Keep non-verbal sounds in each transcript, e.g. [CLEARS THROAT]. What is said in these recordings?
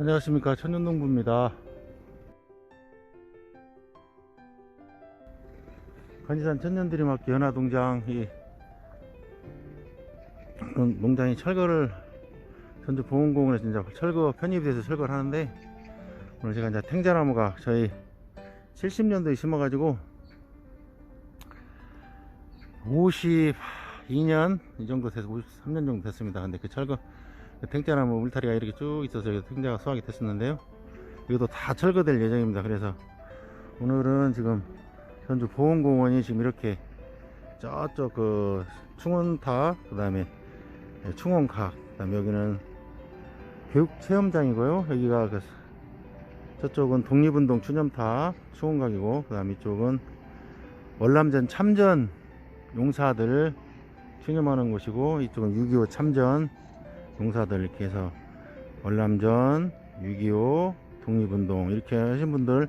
안녕하십니까. 천연농부입니다. 간지산 천년드림학교 연화동장 이 농- 농장이 철거를 전주 보건공원에 진짜 철거 편입이 돼서 철거를 하는데 오늘 제가 이제 탱자나무가 저희 70년도에 심어가지고 52년 이 정도 돼서 53년 정도 됐습니다. 근데 그 철거 그 탱자나무 울타리가 이렇게 쭉 있어서 여기 탱자가 수확이 됐었는데요. 이것도 다 철거될 예정입니다. 그래서 오늘은 지금 전주 보건공원이 지금 이렇게 저쪽 그 충원타 그 다음에 충원각 그 다음에 여기는 교육체험장이고요. 여기가 그 저쪽은 독립운동 추념타 충원각이고 그 다음 이쪽은 월남전 참전 용사들 추념하는 곳이고 이쪽은 6.25 참전 용사들 이렇게 해서 월남전, 6.25, 독립운동 이렇게 하신 분들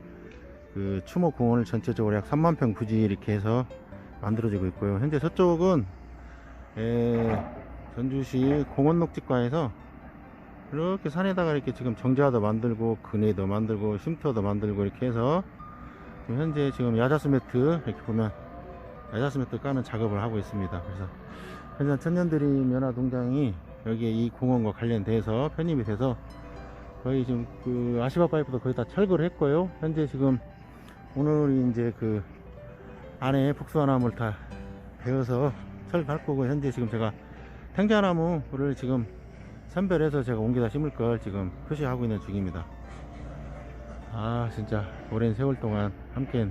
그 추모공원을 전체적으로 약 3만 평 부지 이렇게 해서 만들어지고 있고요. 현재 서쪽은 에, 전주시 공원녹지과에서 이렇게 산에다가 이렇게 지금 정자도 만들고 그네도 만들고 쉼터도 만들고 이렇게 해서 지금 현재 지금 야자수 매트 이렇게 보면 야자수 매트 까는 작업을 하고 있습니다. 그래서 현재 천년드림 연화동장이 여기에 이 공원과 관련돼서 편입이 돼서 거의 지금 그 아시바 파이프도 거의 다 철거를 했고요. 현재 지금 오늘이 이제 그 안에 북수화나무를 다 베어서 철거할 거고 현재 지금 제가 탱자나무를 지금 선별해서 제가 옮겨다 심을 걸 지금 표시하고 있는 중입니다. 아 진짜 오랜 세월 동안 함께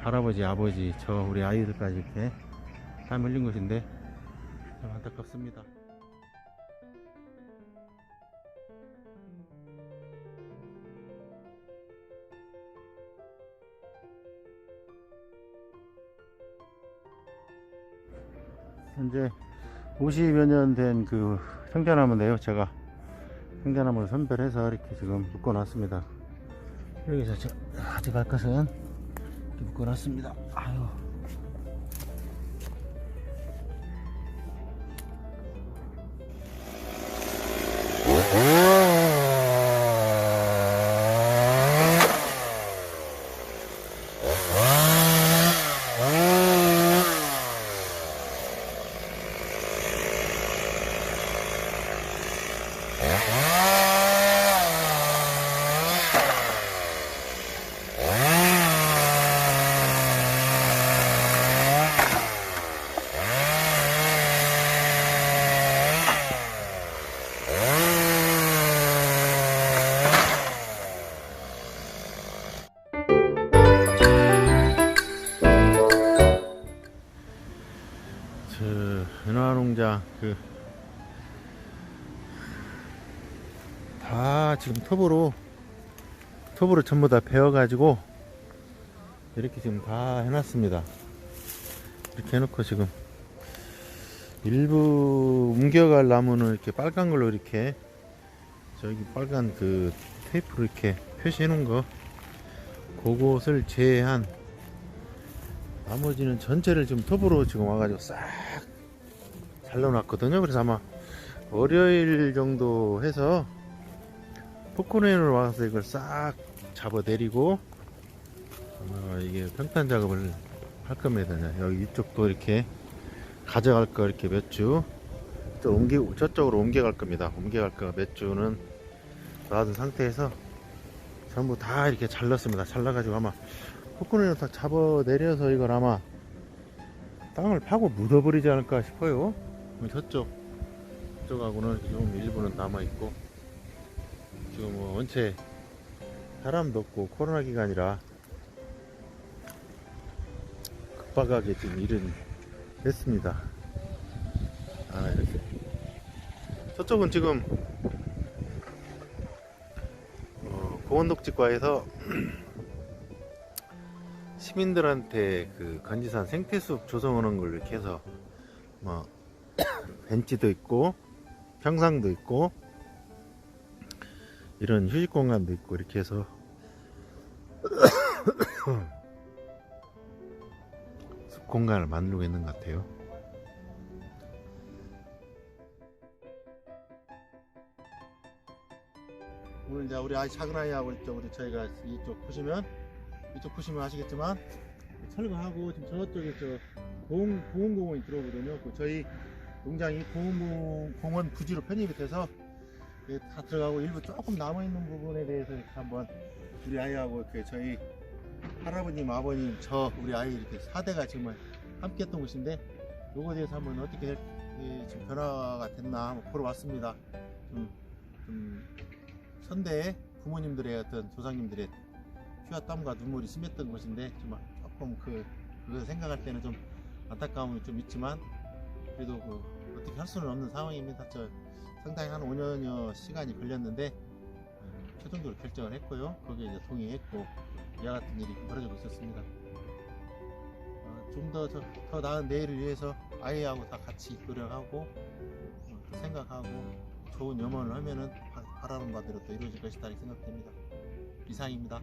할아버지 아버지 저 우리 아이들까지 이렇게 땀 흘린 것인데 참 안타깝습니다. 현재 50여 년 된그 청자나무인데요. 제가 청자나무를 선별해서 이렇게 지금 묶어놨습니다. 여기서 저 가져갈 것은 묶어놨습니다. 아유. 은화농장 그다 지금 톱으로 톱으로 전부 다 베어 가지고 이렇게 지금 다 해놨습니다. 이렇게 해놓고 지금 일부 옮겨갈 나무는 이렇게 빨간 걸로 이렇게 저기 빨간 그 테이프로 이렇게 표시해 놓은 거 그것을 제한 나머지는 전체를 지금 톱으로 지금 와가지고 싹 잘라놨거든요. 그래서 아마 월요일 정도 해서 포크레인으로 와서 이걸 싹 잡아내리고 아마 이게 평탄 작업을 할 겁니다. 여기 이쪽도 이렇게 가져갈 거 이렇게 몇 주. 또 옮기 저쪽으로 옮겨갈 겁니다. 옮겨갈 거몇 주는 놔둔 상태에서 전부 다 이렇게 잘랐습니다. 잘라가지고 아마 포크레인으로 다 잡아내려서 이걸 아마 땅을 파고 묻어버리지 않을까 싶어요. 저쪽, 저쪽하고는 좀 일부는 남아있고, 지금 뭐 원체 사람도 없고 코로나 기간이라 급박하게 지금 일은 했습니다. 아, 이렇게. 저쪽은 지금 어, 공원독지과에서 [CLEARS THROAT] 시민들한테 그 간지산 생태숲 조성하는 걸 이렇게 해서 뭐 벤치도 있고 평상도 있고 이런 휴식 공간도 있고 이렇게 해서 [COUGHS] 숲 공간을 만들고 있는 것 같아요. 오늘 이제 우리 아이 작은 아이하고 있죠. 우리 저희가 이쪽 보시면 이쪽 보시면 아시겠지만 철거하고 지금 저쪽에 저 보험 보험공원이 들어오거든요. 그 저희 농장이 보험공원 부지로 편입이 돼서 이게 다 들어가고 일부 조금 남아 있는 부분에 대해서 이렇게 한번 우리 아이하고 이렇게 저희 할아버님, 아버님, 저 우리 아이 이렇게 4대가 정말 함께 했던 곳인데 요거에 대해서 한번 어떻게 예, 지금 변화가 됐나 한번 보러 왔습니다. 좀, 좀 선대의 부모님들의 어떤 조상님들의 피와 땀과 눈물이 심했던 곳인데 좀 조금 그 그거 생각할 때는 좀 안타까움이 좀 있지만 그래도 그 어떻게 할 수는 없는 상황입니다. 저 상당히 한 5년여 시간이 걸렸는데 어, 최종적으로 결정을 했고요. 거기에 이제 동의했고 이와 같은 일이 벌어지고 있었습니다. 어, 좀더 더 나은 내일을 위해서 아이하고 다 같이 노력하고 어, 생각하고 좋은 염원을 하면은 바- 바라는 바대로 또 이루어질 것이다 이렇게 생각됩니다. 이상입니다.